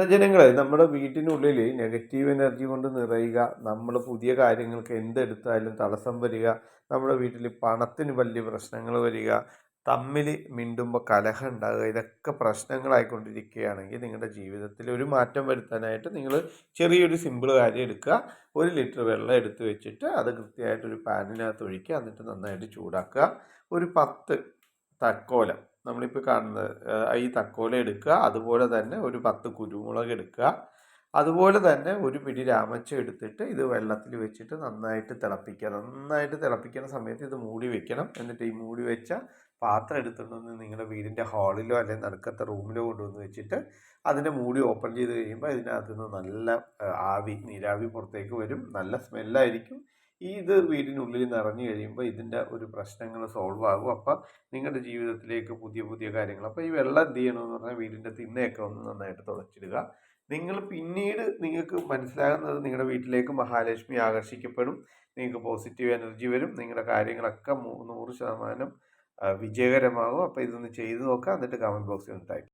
സജ്ജനങ്ങളെ നമ്മുടെ വീട്ടിനുള്ളിൽ നെഗറ്റീവ് എനർജി കൊണ്ട് നിറയുക നമ്മൾ പുതിയ കാര്യങ്ങൾക്ക് എന്തെടുത്താലും തടസ്സം വരിക നമ്മുടെ വീട്ടിൽ പണത്തിന് വലിയ പ്രശ്നങ്ങൾ വരിക തമ്മിൽ മിണ്ടുമ്പോൾ കലഹം ഉണ്ടാകുക ഇതൊക്കെ പ്രശ്നങ്ങളായിക്കൊണ്ടിരിക്കുകയാണെങ്കിൽ നിങ്ങളുടെ ജീവിതത്തിൽ ഒരു മാറ്റം വരുത്താനായിട്ട് നിങ്ങൾ ചെറിയൊരു സിമ്പിൾ കാര്യം എടുക്കുക. ഒരു ലിറ്റർ വെള്ളം എടുത്ത് വെച്ചിട്ട് അത് കൃത്യമായിട്ടൊരു പാനിനകത്ത് ഒഴിക്കുക എന്നിട്ട് നന്നായിട്ട് ചൂടാക്കുക. ഒരു പത്ത് തക്കോലം നമ്മളിപ്പോൾ കാണുന്നത് ഈ തക്കോല എടുക്കുക അതുപോലെ തന്നെ ഒരു പത്ത് കുരുമുളക് എടുക്കുക അതുപോലെ തന്നെ ഒരു പിടി രാമച്ച എടുത്തിട്ട് ഇത് വെള്ളത്തിൽ വെച്ചിട്ട് നന്നായിട്ട് തിളപ്പിക്കുക. നന്നായിട്ട് തിളപ്പിക്കുന്ന സമയത്ത് ഇത് മൂടി വെക്കണം. എന്നിട്ട് ഈ മൂടി വെച്ച പാത്രം എടുത്തുകൊണ്ടുവന്ന് നിങ്ങളുടെ വീടിന്റെ ഹാളിലോ അല്ലെങ്കിൽ നടുക്കത്തെ റൂമിലോ കൊണ്ടുവന്ന് വെച്ചിട്ട് അതിന്റെ മൂടി ഓപ്പൺ ചെയ്ത് കഴിയുമ്പോൾ ഇതിനകത്ത് നിന്ന് നല്ല ആവി നീരാവി പുറത്തേക്ക് വരും. നല്ല സ്മെല്ലായിരിക്കും. ഇത് വീടിനുള്ളിൽ നിറഞ്ഞു കഴിയുമ്പോൾ ഇതിന്റെ ഒരു പ്രശ്നങ്ങൾ സോൾവ് ആകും. അപ്പോൾ നിങ്ങളുടെ ജീവിതത്തിലേക്ക് പുതിയ പുതിയ കാര്യങ്ങൾ അപ്പോൾ ഈ വെള്ളം എന്ത് ചെയ്യണമെന്ന് പറഞ്ഞാൽ വീടിന്റെ തിന്നയൊക്കെ ഒന്ന് നന്നായിട്ട് തുടച്ചിടുക. നിങ്ങൾ പിന്നീട് നിങ്ങൾക്ക് മനസ്സിലാകുന്നത് നിങ്ങളുടെ വീട്ടിലേക്ക് മഹാലക്ഷ്മി ആകർഷിക്കപ്പെടും. നിങ്ങൾക്ക് പോസിറ്റീവ് എനർജി വരും. നിങ്ങളുടെ കാര്യങ്ങളൊക്കെ നൂറ് ശതമാനം വിജയകരമാകും. അപ്പോൾ ഇതൊന്ന് ചെയ്ത് നോക്കാം എന്നിട്ട് കമന്റ് ബോക്സിൽ ടൈപ്പ്